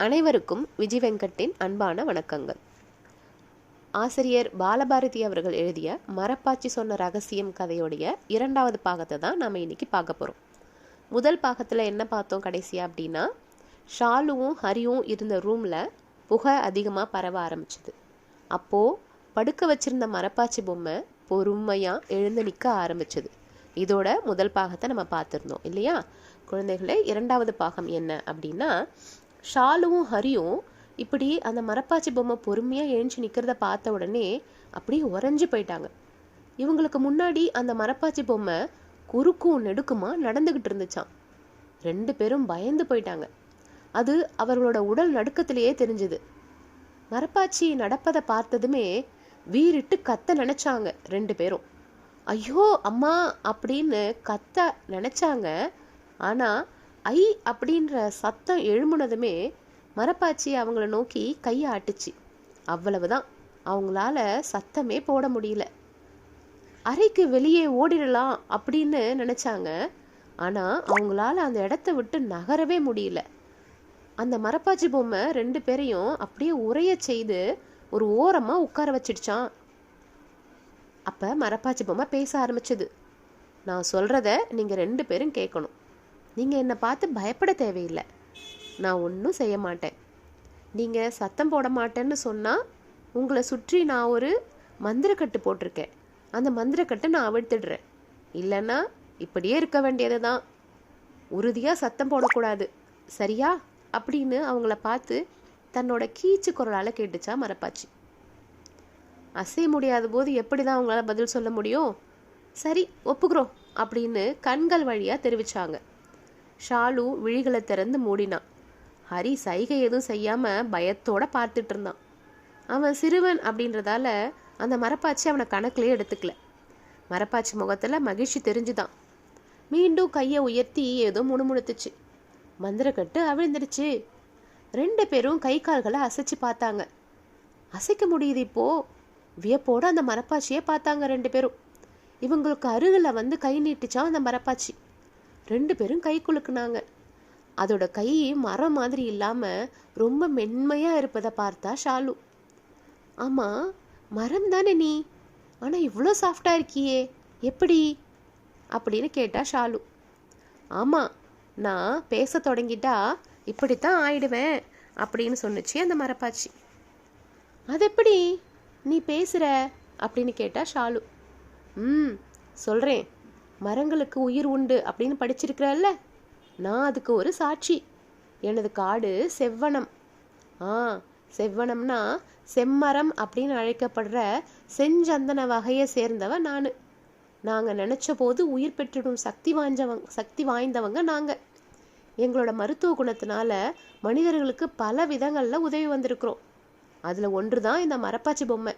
அனைவருக்கும் விஜய் வெங்கட்டின் அன்பான வணக்கங்கள். ஆசிரியர் பாலபாரதி அவர்கள் எழுதிய மரப்பாச்சி சொன்ன ரகசியம் கதையோடைய இரண்டாவது பாகத்தை தான் நாம் இன்னைக்கு பார்க்க போகிறோம் முதல் பாகத்தில் என்ன பார்த்தோம் கடைசியா அப்படின்னா ஷாலுவும் ஹரியும் இருந்த ரூமில் புகை அதிகமாக பரவ ஆரம்பிச்சுது. அப்போது படுக்க வச்சிருந்த மரப்பாச்சி பொம்மை பொறுமையாக எழுந்து நிற்க ஆரம்பிச்சது. இதோட முதல் பாகத்தை நம்ம பார்த்துருந்தோம் இல்லையா? குழந்தைகளே இரண்டாவது பாகம் என்ன அப்படின்னா ஷாலுவும் ஹரியும் இப்படி அந்த மரப்பாச்சி பொம்மை பொறுமையாக எழுந்து நிற்கிறத பார்த்த உடனே அப்படியே உறைஞ்சு போயிட்டாங்க. இவங்களுக்கு முன்னாடி அந்த மரப்பாச்சி பொம்மை குறுக்கும் நெடுக்குமா நடந்துக்கிட்டு இருந்துச்சாம். ரெண்டு பேரும் பயந்து போயிட்டாங்க. அது அவர்களோட உடல் நடுக்கத்திலேயே தெரிஞ்சுது. மரப்பாச்சி நடப்பதை பார்த்ததுமே வீறிட்டு கத்த நினைச்சாங்க ரெண்டு பேரும். ஐயோ அம்மா அப்படின்னு கத்த நினைச்சாங்க. ஆனால் ஐ அப்படின்ற சத்தம் எழுமுனதுமே மரப்பாச்சி அவங்கள நோக்கி கையை ஆட்டுச்சு அவ்வளவுதான். அவங்களால சத்தமே போட முடியல. அறைக்கு வெளியே ஓடிடலாம் அப்படின்னு நினைச்சாங்க. ஆனா அவங்களால அந்த இடத்த விட்டு நகரவே முடியல. அந்த மரப்பாச்சி பொம்மை ரெண்டு பேரையும் அப்படியே உரைய செய்து ஒரு ஓரமா உட்கார வச்சிடுச்சான் அப்ப மரப்பாச்சி பொம்மை பேச ஆரம்பிச்சது. நான் சொல்றத நீங்க ரெண்டு பேரும் கேட்கணும் நீங்கள் என்னை பார்த்து பயப்பட தேவையில்லை. நான் ஒன்றும் செய்ய மாட்டேன். நீங்கள் சத்தம் போட மாட்டேன்னு சொன்னால் உங்களை சுற்றி நான் ஒரு மந்திரக்கட்டு போட்டிருக்கேன். அந்த மந்திரக்கட்டை நான் அவிழ்த்துடுறேன். இல்லைன்னா இப்படியே இருக்க வேண்டியது தான். உறுதியாக சத்தம் போடக்கூடாது. சரியா? அப்படின்னு அவங்கள பார்த்து தன்னோட கீச்சு குரலால் கேட்டுச்சா மரப்பாச்சி. அசைய முடியாத போது எப்படி தான் அவங்களால பதில் சொல்ல முடியும்? சரி ஒப்புக்கிறோம் அப்படின்னு கண்கள் வழியாக தெரிவிச்சாங்க. ஷாலு விழிகளை திறந்து மூடினான். ஹரி சைகை எதுவும் செய்யாமல் பயத்தோட பார்த்துட்டு இருந்தான். அவன் சிறுவன் அப்படின்றதால அந்த மரப்பாச்சி அவனை கணக்குலயே எடுத்துக்கல. மரப்பாச்சி முகத்தில் மகிழ்ச்சி தெரிஞ்சுதான். மீண்டும் கையை உயர்த்தி ஏதோ முணுமுணுத்துச்சு. மந்திரக்கட்டு அவிழ்ந்துடுச்சு. ரெண்டு பேரும் கை கால்களை அசைச்சு பார்த்தாங்க. அசைக்க முடியுது இப்போ. வியப்போடு அந்த மரப்பாச்சியை பார்த்தாங்க ரெண்டு பேரும். இவங்களுக்கு அருகில் வந்து கை நீட்டுச்சான் அந்த மரப்பாச்சி. ரெண்டு பேரும் கை குலுக்குனாங்க. அதோட கை மரம் மாதிரி இல்லாமல் ரொம்ப மென்மையாக இருப்பதை பார்த்தா ஷாலு. ஆமாம் மரம் தானே நீ? ஆனால் இவ்வளோ சாஃப்டாக இருக்கியே எப்படி? அப்படின்னு கேட்டா ஷாலு. ஆமாம் நான் பேச தொடங்கிட்டா இப்படித்தான் ஆயிடுவேன் அப்படின்னு சொன்னுச்சு அந்த மரப்பாச்சி. அது எப்படி? நீ பேசுகிற அப்படின்னு கேட்டா ஷாலு. ம் சொல்கிறேன் மரங்களுக்கு உயிர் உண்டு அப்படின்னு படிச்சிருக்கிறல்ல? நான் அதுக்கு ஒரு சாட்சி. எனது காடு செவ்வனம். ஆ செவ்வனம்னா செம்மரம் அப்படின்னு அழைக்கப்படுற செஞ்சந்தன வகையை சேர்ந்தவ நான். நாங்கள் நினச்ச போது உயிர் பெற்றிடும் சக்தி வாய்ந்தவங்க சக்தி வாய்ந்தவங்க நாங்கள் எங்களோட மருத்துவ குணத்தினால மனிதர்களுக்கு பல விதங்களில் உதவி வந்திருக்கிறோம். அதில் ஒன்று தான் இந்த மரப்பாச்சி பொம்மை.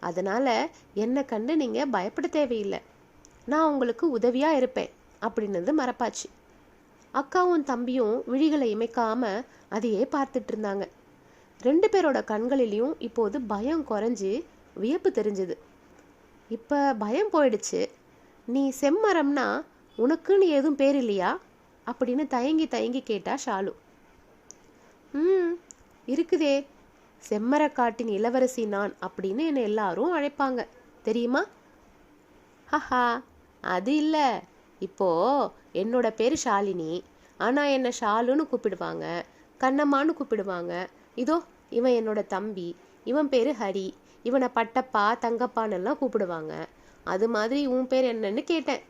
அதனால் என்னை கண்டு நீங்கள் பயப்பட தேவையில்லை. நான் உங்களுக்கு உதவியாக இருப்பேன் அப்படின்னது மரப்பாச்சி அக்காவும் தம்பியும் விழிகளை இமைக்காம அதையே பார்த்துட்டு இருந்தாங்க. ரெண்டு பேரோட கண்களிலையும் இப்போது பயம் குறைஞ்சி வியப்பு தெரிஞ்சுது. இப்போ பயம் போயிடுச்சு. நீ செம்மரம்னா உனக்குன்னு எதுவும் பேர் இல்லையா? அப்படின்னு தயங்கி தயங்கி கேட்டா ஷாலு. ம் இருக்குதே. செம்மரக்காட்டின் இளவரசி நான் அப்படின்னு என்னை எல்லாரும் அழைப்பாங்க. தெரியுமா? ஹஹா. அது இல்லை. இப்போ என்னோட பேர் ஷாலினி. ஆனால் என்னை ஷாலுன்னு கூப்பிடுவாங்க. கண்ணம்மான்னு கூப்பிடுவாங்க. இதோ இவன் என்னோட தம்பி. இவன் பேர் ஹரி. இவனை பட்டப்பா தங்கப்பான்னு எல்லாம் கூப்பிடுவாங்க. அது மாதிரி உன் பேர் என்னன்னு கேட்டேன்.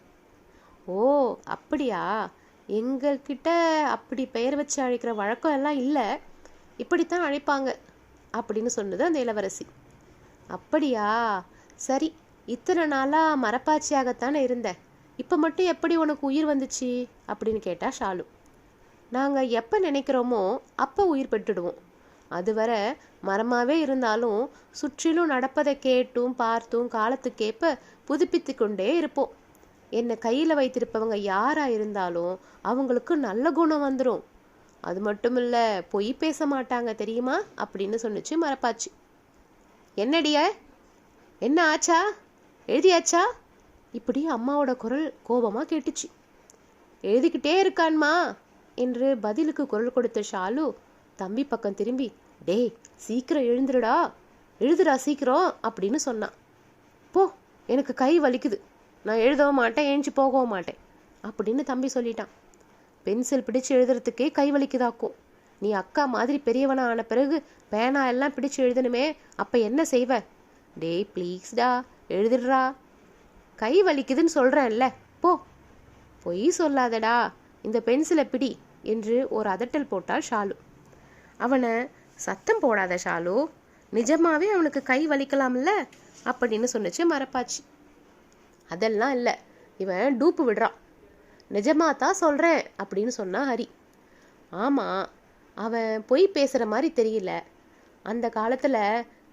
ஓ அப்படியா? எங்கள்கிட்ட அப்படி பெயர் வச்சு அழைக்கிற வழக்கம் எல்லாம் இல்லை. இப்படித்தான் அழைப்பாங்க. அப்படின்னு சொன்னது அந்த இளவரசி. அப்படியா? சரி இத்தனை நாளாக மரப்பாச்சியாகத்தானே இருந்தேன். இப்போ மட்டும் எப்படி உனக்கு உயிர் வந்துச்சு? அப்படின்னு கேட்டா ஷாலு. நாங்கள் எப்போ நினைக்கிறோமோ அப்போ உயிர் பெற்றுடுவோம். அதுவரை மரமாகவே இருந்தாலும் சுற்றிலும் நடப்பதை கேட்டும் பார்த்தும் காலத்துக்கேற்ப புதுப்பித்து கொண்டே இருப்போம். என்னை கையில் வைத்திருப்பவங்க யாராக இருந்தாலும் அவங்களுக்கு நல்ல குணம் வந்துடும் அது மட்டும் இல்லை பொய் பேச மாட்டாங்க தெரியுமா? அப்படின்னு சொன்னிச்சு மரப்பாச்சு. என்னடிய? என்ன ஆச்சா? எழுதியாச்சா? இப்படி அம்மாவோட குரல் கோபமாக கேட்டுச்சு. எழுதிக்கிட்டே இருக்கான்மா என்று பதிலுக்கு குரல் கொடுத்த ஷாலு தம்பி பக்கம் திரும்பி டேய் சீக்கிரம் எழுந்துருடா. எழுதுடா சீக்கிரம் அப்படின்னு சொன்னான். போ எனக்கு கை வலிக்குது. நான் எழுதவும் மாட்டேன் ஏஞ்சி போகவும் மாட்டேன் அப்படின்னு தம்பி சொல்லிட்டான். பென்சில் பிடிச்சு எழுதுறதுக்கே கை வலிக்குதாக்கும். நீ அக்கா மாதிரி பெரியவனா ஆன பிறகு பேனா எல்லாம் பிடிச்சு எழுதணுமே. அப்போ என்ன செய்வ? டேய் ப்ளீஸ்டா எழுதிடுறா. கை வலிக்குதுன்னு சொல்கிறேன்ல போ. பொய் சொல்லாதடா இந்த பென்சிலை பிடி என்று ஒரு அதட்டல் போட்டாள் ஷாலு. அவனை சத்தம் போடாத ஷாலு நிஜமாவே அவனுக்கு கை வலிக்கலாம்ல அப்படின்னு சொன்னிச்சு மறப்பாச்சு. அதெல்லாம் இல்லை இவன் டூப்பு விடுறான். நிஜமா தான் சொல்கிறேன் அப்படின்னு சொன்னா ஹரி. ஆமாம் அவன் பொய் பேசுகிற மாதிரி தெரியல. அந்த காலத்தில்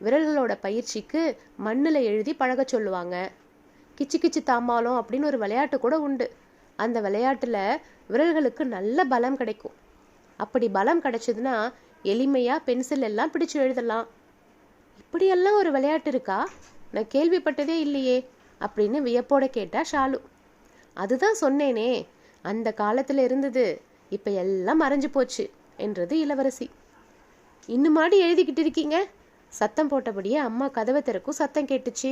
விரல்களோட பயிற்சிக்கு மண்ணில் எழுதி பழக சொல்லுவாங்க. கிச்சு கிச்சு தாம்பாலம் அப்படின்னு ஒரு விளையாட்டு கூட உண்டு. அந்த விளையாட்டில் விரல்களுக்கு நல்ல பலம் கிடைக்கும். அப்படி பலம் கிடைச்சதுன்னா எளிமையாக பென்சில் எல்லாம் பிடிச்சு எழுதலாம். இப்படியெல்லாம் ஒரு விளையாட்டு இருக்கா? நான் கேள்விப்பட்டதே இல்லையே அப்படின்னு வியப்போட கேட்டா ஷாலு. அதுதான் சொன்னேனே அந்த காலத்துல இருந்தது இப்ப எல்லாம் மறைஞ்சு போச்சு என்றது இளவரசி. இன்னுமாடி எழுதிக்கிட்டு இருக்கீங்க? சத்தம் போட்டபடியே அம்மா கதவை திறக்கும் சத்தம் கேட்டுச்சு.